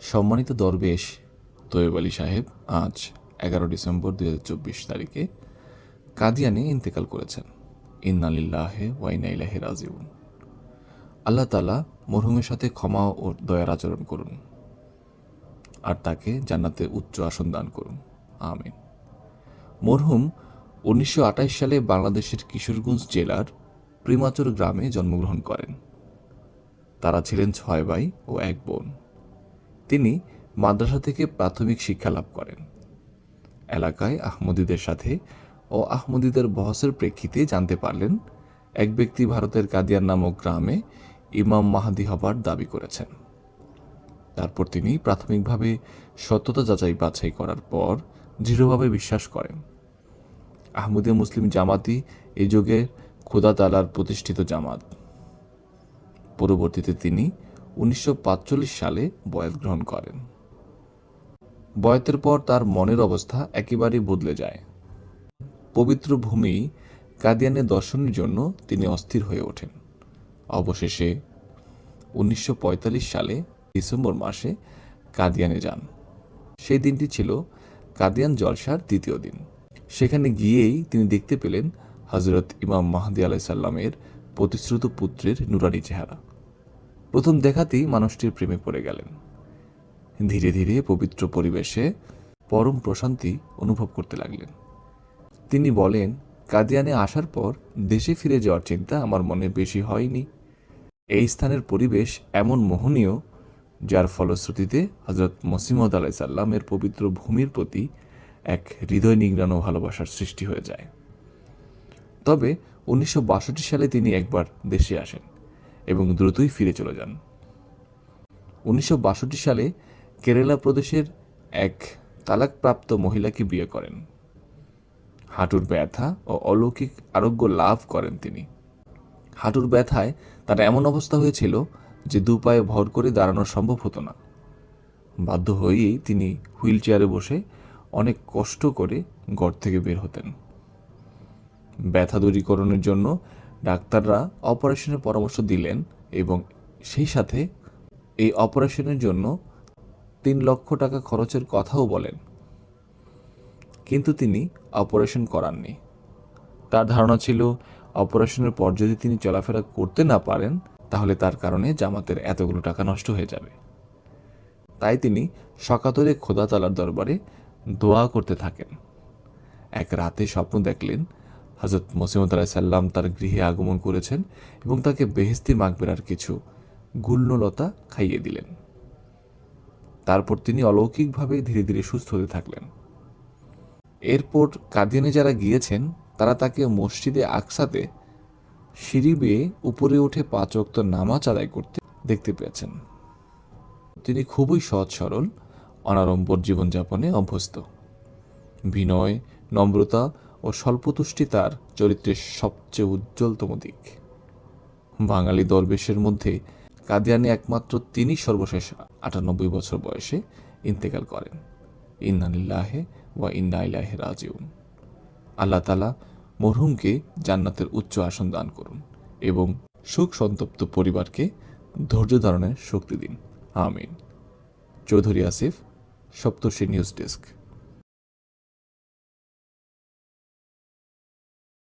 সম্মানিত দরবেশ তৈয়ব আলী সাহেব আজ এগারো ডিসেম্বর দুই হাজার চব্বিশ তারিখে কাদিয়ানে ইন্তেকাল করেছেন। ইন্নালিল্লাহে ওয়াইনা ইলাহে রাজিউন। আল্লাহ তালা মরহুমের সাথে ক্ষমা ও দয়ার আচরণ করুন আর তাকে জান্নাতে উচ্চ আসন দান করুন। আমিন। মরহুম উনিশশো আঠাশ সালে বাংলাদেশের কিশোরগঞ্জ জেলার প্রিমাচর গ্রামে জন্মগ্রহণ করেন। তারা ছিলেন ছয় ভাই ও এক বোন। তিনি মাদ্রাসা থেকে প্রাথমিক শিক্ষা লাভ করেন। এলাকায় আহমদীদের সাথে ও আহমদীদের বহসের প্রেক্ষিতে জানতে পারলেন, এক ব্যক্তি ভারতের কাদিয়ার নামক গ্রামে ইমাম মাহাদি হবার দাবি করেছেন। তারপর তিনি প্রাথমিকভাবে সত্যতা যাচাই বাছাই করার পর দৃঢ়ভাবে বিশ্বাস করেন। আহমদীয় মুসলিম জামাতি এই যুগে খোদা তালার প্রতিষ্ঠিত জামাত। পরবর্তীতে তিনি উনিশশো সালে বয়াত গ্রহণ করেন। বয়াতের পর তার মনের অবস্থা একেবারেই বদলে যায়। পবিত্র ভূমি কাদিয়ানে দর্শনের জন্য তিনি অস্থির হয়ে ওঠেন। অবশেষে উনিশশো পঁয়তাল্লিশ সালে ডিসেম্বর মাসে কাদিয়ানে যান। সেই দিনটি ছিল কাদিয়ান জলসার দ্বিতীয় দিন। সেখানে গিয়েই তিনি দেখতে পেলেন হজরত ইমাম মাহাদি আলাইসাল্লামের প্রতিশ্রুত পুত্রের নুরানি চেহারা। প্রথম দেখাতেই মানুষটির প্রেমে পড়ে গেলেন। ধীরে ধীরে পবিত্র পরিবেশে পরম প্রশান্তি অনুভব করতে লাগলেন। তিনি বলেন, কাদিয়ানে আসার পর দেশে ফিরে যাওয়ার চিন্তা আমার মনে বেশি হয়নি। এই স্থানের পরিবেশ এমন মোহনীয়, যার ফলশ্রুতিতে হজরত মসিমদ আলাইসাল্লামের পবিত্র ভূমির প্রতি এক হৃদয় নিংড়ানো ভালোবাসার সৃষ্টি হয়ে যায়। তবে উনিশশো বাষট্টি সালে তিনি একবার দেশে আসেন। এবং দ্রুতই ফিরে চলে যান। উনিশশো বাষট্টি সালে কেরালা প্রদেশের এক তালাকপ্রাপ্ত মহিলাকে বিয়ে করেন। হাঁটুর ব্যথা ও অলৌকিক আরোগ্য লাভ করেন তিনি। হাঁটুর ব্যথায় তার এমন অবস্থা হয়েছিল যে দু পায়ে ভর করে দাঁড়ানো সম্ভব হতো না। বাধ্য হয়েই তিনি হুইল চেয়ারে বসে অনেক কষ্ট করে ঘর থেকে বের হতেন। ব্যথা দূরীকরণের জন্য ডাক্তাররা অপারেশনের পরামর্শ দিলেন এবং সেই সাথে এই অপারেশনের জন্য তিন লক্ষ টাকা খরচের কথাও বলেন। কিন্তু তিনি অপারেশন করাননি। তার ধারণা ছিল, অপারেশনের পর যদি তিনি চলাফেরা করতে না পারেন, তাহলে তার কারণে জামাতের এতগুলো টাকা নষ্ট হয়ে যাবে। তাই তিনি সকাতরে খোদা তালার দরবারে দোয়া করতে থাকেন। এক রাতে স্বপ্ন দেখলেন হজরত মসিমদ আলাহ সাল্লাম তার গৃহে আগমন করেছেন এবং তাকে বেহেস্তি মাগবেরার কিছু গুল্মলতা খাইয়ে দিলেন। তারপর তিনি অলৌকিকভাবে ধীরে ধীরে সুস্থ হতে থাকলেন। এরপর কাদিয়ানে যারা গিয়েছেন, তারা তাকে মসজিদে আকসাতে সিঁড়ি বেয়ে উপরে উঠে পাঁচ অক্ত নামাজ আদায় করতে দেখতে পেয়েছেন। তিনি খুবই সহজ সরল, অনাড়ম্বর জীবনযাপনে অভ্যস্ত। বিনয়, নম্রতা ও স্বল্পতুষ্টি তার চরিত্রের সবচেয়ে উজ্জ্বলতম দিক। বাঙালি দরবেশের মধ্যে কাদিয়ানে একমাত্র তিনি সর্বশেষ আটানব্বই বছর বয়সে ইন্তেকাল করেন। ইন্নানিল্লাহে ওয়া ইন্না ইলাহে রাজিউন। আল্লাহ তালা মরহুমকে জান্নাতের উচ্চ আসন দান করুন এবং সুখ সন্তপ্ত পরিবারকে ধৈর্য ধারণের শক্তি দিন। আমিন। Chowdhury Asif, Saptarshi news desk.